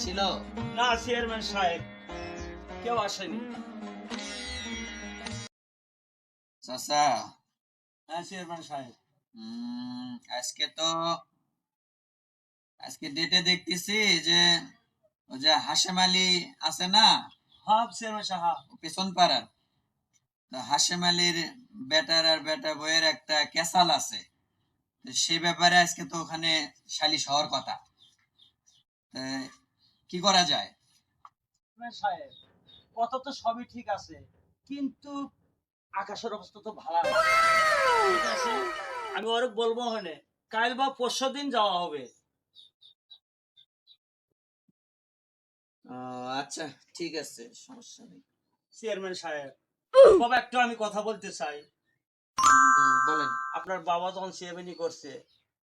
আসছিল না চেয়ারম্যান সাহেব। কেউ আসেনি। চাচা। হ্যাঁ চেয়ারম্যান সাহেব। আজকে তো আজকে ডেটে দেখতেছি যে ওই যে হাসেম আলী আছে না? হ্যাঁ চেয়ারম্যান সাহেব পেছন পাড়ার। তো হাসেম আলীর বেটার আর বেটা বইয়ের একটা ক্যাসাল আছে। তো সে ব্যাপারে আজকে তো ওখানে সালিশ হওয়ার কথা। কি করা যায়? সাহেব কত তো সবই ঠিক আছে কিন্তু আকাশের অবস্থা তো ভালো না ঠিক আছে? আমি ওরে বলব হনে কাল বা পরশু দিন যাওয়া হবে। আচ্ছা ঠিক আছে সমস্যা নেই। চেয়ারম্যান সাহেব বাবা একটু আমি কথা বলতে চাই। বলেন। আপনার বাবা যখন চেয়ারম্যানই করছে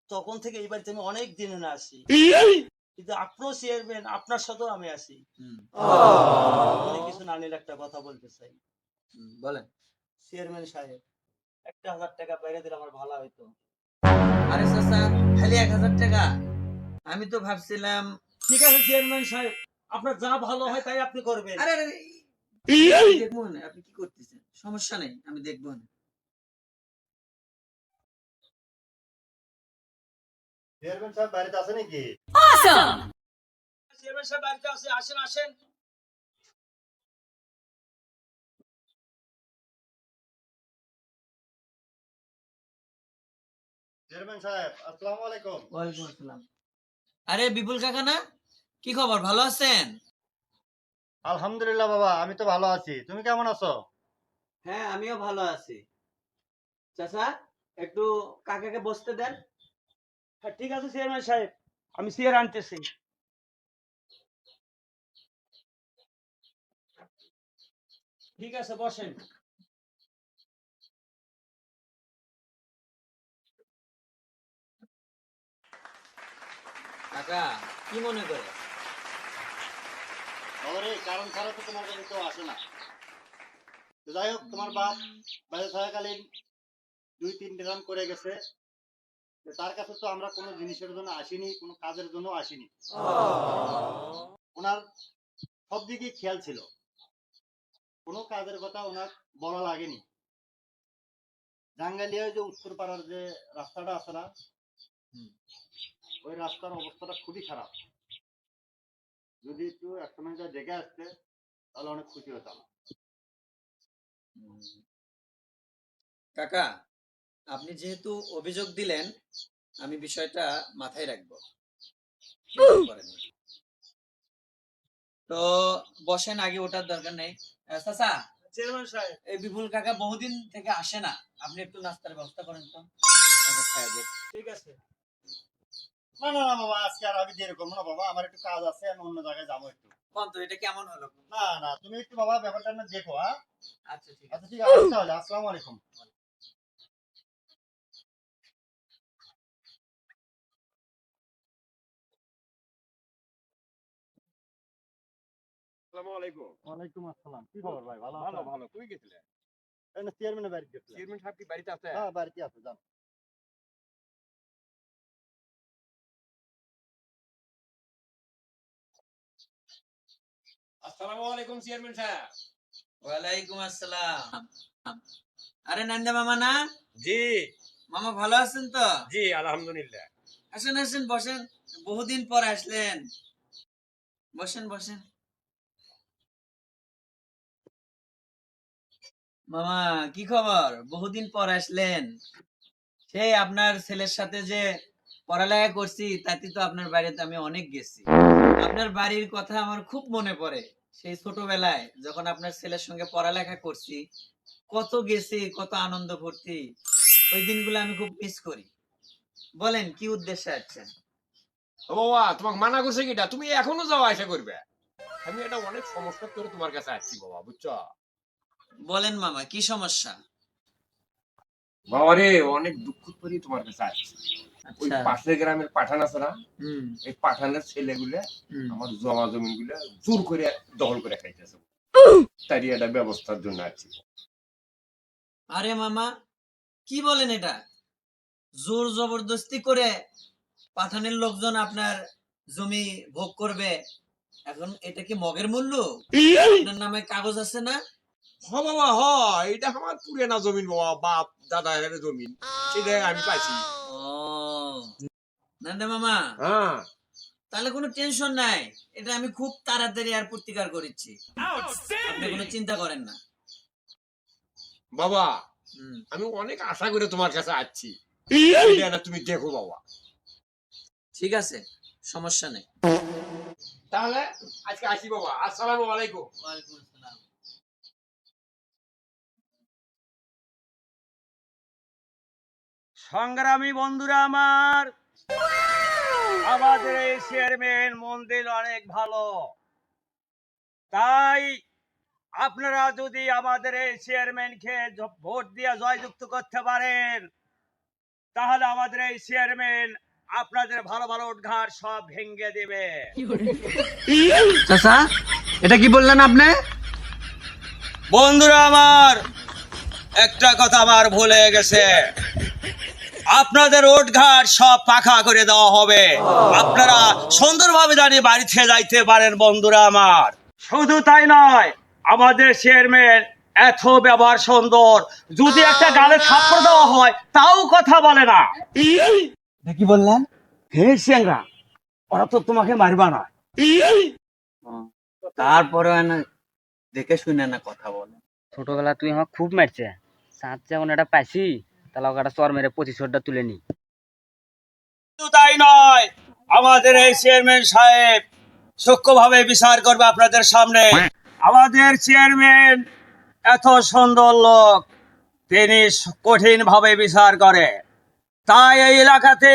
তখন থেকে এই বাড়িতে আমি অনেক দিন না আসি। কিন্তু আপনিও চেয়ারম্যান আপনার সাথেও আমি আসি কিছু না নিলে একটা কথা বলতে চাই। বলেন। চেয়ারম্যান সাহেব একটা হাজার টাকা বাইরে দিলে আমার ভালো হইতো। আরে চাচা খালি এক হাজার টাকা? আমি তো ভাবছিলাম ঠিক আছে চেয়ারম্যান সাহেব আপনার যা ভালো হয় তাই আপনি করবেন। আরে আরে দেখব না আপনি কি করতেছেন? সমস্যা নেই আমি দেখব। না চেয়ারম্যান সাহেব বাড়িতে আছে নাকি? চেয়ারম্যান সাহেব বাড়িতে আছে আসেন আসেন। চেয়ারম্যান সাহেব আসসালামু আলাইকুম। ওয়ালাইকুম আসসালাম। আরে বিপুল কাকা না? কি খবর? ভালো আছেন? আলহামদুলিল্লাহ বাবা আমি তো ভালো আছি। তুমি কেমন আছো? হ্যাঁ আমিও ভালো আছি। চাচা একটু কাকাকে বসতে দেন। হ্যাঁ ঠিক আছে চেয়ারম্যান সাহেব। আমি চেয়ার আনতেছি। ঠিক আছে, বসেন। কাকা, কি মনে করে? বাবারে কারণ ছাড়া তো তোমার কাছে কেউ আসে না। যাই হোক, তোমার বাপ বাইরে থাকাকালীন দুই তিনটে রান করে গেছে। তার কাছে তো আমরা কোনো জিনিসের জন্য আসিনি কোনো কাজের জন্য আসিনি। ওনার সব দিকে খেয়াল ছিল। কোনো কাজের কথা ওনার বলা লাগেনি। জাঙ্গালিয়ায় যে উত্তর পাড়ার যে রাস্তাটা আছে না ওই রাস্তার অবস্থাটা খুবই খারাপ। যদি একটু একসময় যা দেখে আসতে তাহলে অনেক খুশি হতাম। কাকা আপনি যেহেতু অভিযোগ দিলেন আমি বিষয়টা মাথায় রাখব। না। তো বসেন আগে ওঠার দরকার নেই। চাচা চেয়ারম্যান সাহেব। এই বিপুল কাকা বহুদিন থেকে আসে না। আপনি একটু নাস্তার ব্যবস্থা করেন তো। ঠিক আছে। না না না বাবা আজকে আর আমি দিয়ে করব না বাবা। আমার একটু কাজ আছে আমি অন্য জায়গায় যাব একটু। কোন তো এটা কেমন হলো? না না তুমি একটু বাবা ব্যাপারটা না দেখো হ্যাঁ? আচ্ছা ঠিক আছে। আচ্ছা ঠিক আছে আসসালামু আলাইকুম। আসসালামু আলাইকুম। ওয়ালাইকুম আসসালাম। কি খবর ভাই? ভালো ভালো ভালো। কই গেছিলে না চেয়ারম্যানের বাড়িতে গেছিলাম। চেয়ারম্যান সাহেব কি বাড়িতে আছে হ্যাঁ বাড়িতে আছে যান আসসালামু আলাইকুম চেয়ারম্যান সাহেব। ওয়ালাইকুম আসসালাম। আরে নান্দা মামা না? জি। মামা ভালো আছেন তো? জি আলহামদুলিল্লাহ। আসেন আসেন বসেন। বহুদিন পর আসলেন। বসেন বসেন। মামা, কি খবর? বহুদিন পর আসলেন। সেই আপনার ছেলের সাথে যে পড়ালেখা করছি, তাতে তো আপনার বাড়িতে আমি অনেক গেছি। আপনার বাড়ির কথা আমার খুব মনে পড়ে। সেই ছোটবেলায় যখন আপনার ছেলের সঙ্গে পড়ালেখা করছি, কত গেছি, কত আনন্দ ভর্তি, ওই দিনগুলো আমি খুব মিস করি। বলেন, কি উদ্দেশ্যে আসছেন? ও বাবা, তোমাকে মানা করছে কিটা? তুমি এখনও যাওয়া আসা করবে? আমি এটা অনেক সমস্যা করে তোমার কাছে আসছি বাবা, বুঝছ? বলেন মামা কি সমস্যা? বাবা রে অনেক দুঃখ করে তোমার কাছে আসছি। ওই আচ্ছা। পাশের গ্রামের পাঠান আছে না? এই পাঠানের ছেলেগুলা আমার জমা গুলা জোর করে দখল করে খাইতেছে। তারই একটা ব্যবস্থার জন্য আছি আরে মামা কি বলেন এটা? জোর জবরদস্তি করে পাঠানের লোকজন আপনার জমি ভোগ করবে। এখন এটা কি মগের মূল্য? আপনার নামে কাগজ আছে না? হ বাবা হ এটা আমার পুরানা জমিন বাবা বাপ দাদা এর জমিন। আমি পাইছি। নান্দা মামা। হ্যাঁ। তাহলে কোনো টেনশন নাই এটা আমি খুব তাড়াতাড়ি আর প্রতিকার করেছি। আপনি কোনো চিন্তা করেন না। বাবা আমি অনেক আশা করে তোমার কাছে আসছি। তুমি দেখো বাবা। ঠিক আছে সমস্যা নেই। তাহলে আজকে আসি বাবা। আসসালামু আলাইকুম। ওয়ালাইকুম সংগ্রামী বন্ধুরা আমার আমাদের এই চেয়ারম্যান মন্দির অনেক ভালো। তাই আপনারা যদি আমাদের এই চেয়ারম্যানকে ভোট দিয়ে জয়যুক্ত করতে পারেন তাহলে আমাদের এই চেয়ারম্যান আপনাদের ভালো ভালো উদ্ঘাট সব ভেঙে দেবে। চাচা এটা কি বললেন আপনি? বন্ধুরা আমার একটা কথা আমার ভুলে গেছে। আপনাদের ওটঘাট সব পাখা করে দেওয়া হবে। আপনারা সুন্দরভাবে দাঁড়িয়ে বাড়িতে যাইতে পারেন, বন্ধুরা আমার। শুধু তাই নয়, আমাদের চেয়ারম্যান এত ব্যবহার সুন্দর। যদি একটা গালে থাপ্পড় দেওয়া হয়, তাও কথা বলে না। কি বললেন? হে সিয়াংরা ওরা তো তোমাকে মারবা না। তারপরে দেখে শুনে না কথা বলে। ছোটবেলা তুই আমার খুব মারছে। সাত যখন এটা পাইছি। তাহলে ওকে চর মেরে পঁচিশটা তুলে নি তাই নয়, আমাদের এই চেয়ারম্যান সাহেব সূক্ষ্মভাবে বিচার করবে আপনাদের সামনে। আমাদের চেয়ারম্যান এত সুন্দর লোক, তিনি কঠিন ভাবে বিচার করে। তাই এই এলাকাতে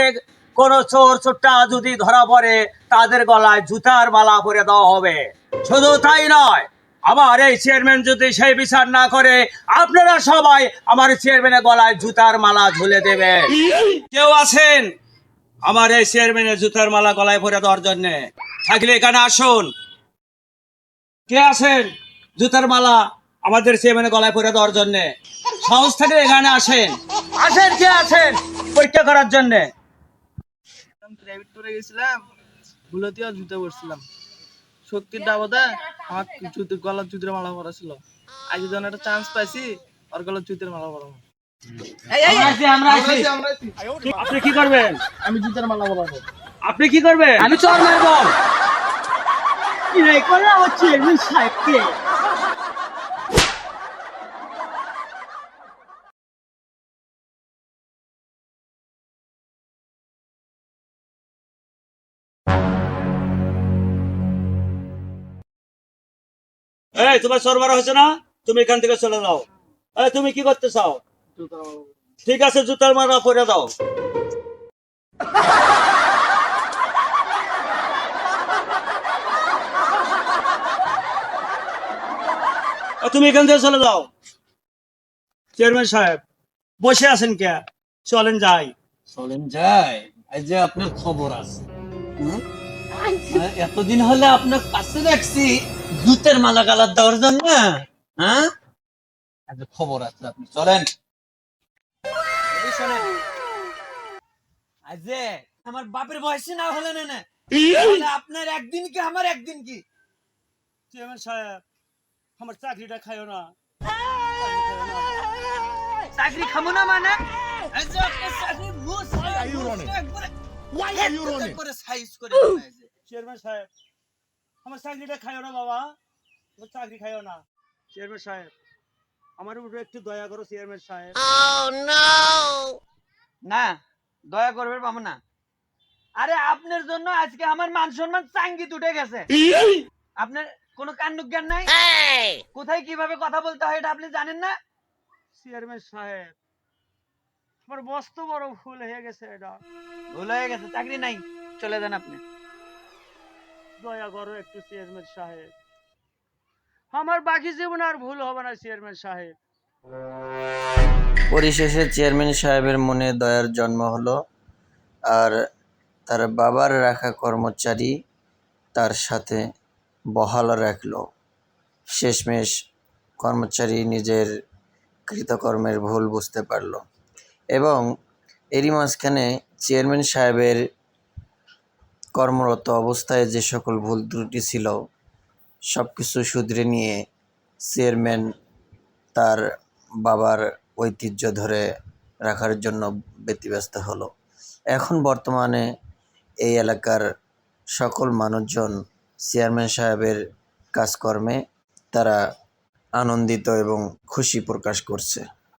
কোন চোর চোরটা যদি ধরা পড়ে, তাদের গলায় জুতার মালা পরে দেওয়া হবে। শুধু তাই নয় আমার এই চেয়ারম্যান যদি সেই বিচার না করে আপনারা সবাই আমার চেয়ারম্যানের গলায় জুতার মালা ঝুলে দেবে। কেউ আছেন? আমার এই চেয়ারম্যানের জুতার মালা গলায় পরে দেওয়ার জন্য। থাকলে এখানে আসুন। কে আছেন? জুতার মালা আমাদের চেয়ারম্যানের গলায় পরে দেওয়ার জন্য। সাহস থাকলে এখানে আসেন। আসেন কে আছেন? পরীক্ষা করার জন্য। প্রাইভেট করে গেছিলাম ভুলতে আর জুতো পরছিলাম। শক্তির ডাবদা আমার চুতির গলার চুতির মালা পরা ছিল। আজ যখন একটা চান্স পাইছি ওর গলার চুতির মালা পরা আমরা আছি, আমরা আছি। আপনি কি করবেন? আমি জুতের মালা পরাবো। আপনি কি করবেন? আমি চর মারবো। কি রে করে হচ্ছে? সাহেবকে। এই, তোমার সরবরাহ হয়েছে না? তুমি এখান থেকে চলে যাও। তুমি কি করতে চাও? ঠিক আছে, জুতার মারা পরে দাও। তুমি এখান থেকে চলে যাও। চেয়ারম্যান সাহেব, বসে আছেন কে? চলেন যাই। চলেন যাই। এই যে আপনার খবর আছে হুম? এতদিন হলে আপনার কাছে রাখছি জুতের মালা গালার দেওয়ার জন্য? হ্যাঁ? খবর আছে আপনি চলেন। আজ আমার বাপের বয়সে না হলে না আপনার একদিন কি আমার একদিন কি? চেয়ারম্যান সাহেব আমার চাকরিটা খাইও না। চাকরি খাব না মানে। চেয়ারম্যান সাহেব আমার চাকরিটা খাইও না বাবা। আমার চাকরি খাইও না। চেয়ারম্যান সাহেব আমার উপরে একটু দয়া করো চেয়ারম্যান সাহেব। না দয়া করবে পাবো না। আরে আপনার জন্য আজকে আমার মান সম্মান চাঙ্গি উঠে গেছে। আপনার কোনো কান্ড জ্ঞান নাই? কোথায় কীভাবে কথা বলতে হয় এটা আপনি জানেন না? চেয়ারম্যান সাহেব আমার মস্ত বড় ভুল হয়ে গেছে এটা। ভুল হয়ে গেছে চাকরি নাই। চলে যান আপনি। দয়া করো একটু চেয়ারম্যান সাহেব। আমার বাকি জীবন আর ভুল হবে না, চেয়ারম্যান সাহেব। পরিশেষে চেয়ারম্যান সাহেবের মনে দয়ার জন্ম হলো আর তার বাবার রাখা কর্মচারী তার সাথে বহাল রাখল। শেষমেশ কর্মচারী নিজের কৃতকর্মের ভুল বুঝতে পারল। এবং এরই মাঝখানে চেয়ারম্যান সাহেবের কর্মরত অবস্থায় যে সকল ভুল ত্রুটি ছিল সব কিছু শুধরে নিয়ে চেয়ারম্যান তার বাবার ঐতিহ্য ধরে রাখার জন্য ব্যতিব্যস্ত হলো। এখন বর্তমানে এই এলাকার সকল মানুষজন চেয়ারম্যান সাহেবের কাজকর্মে তারা আনন্দিত এবং খুশি প্রকাশ করছে।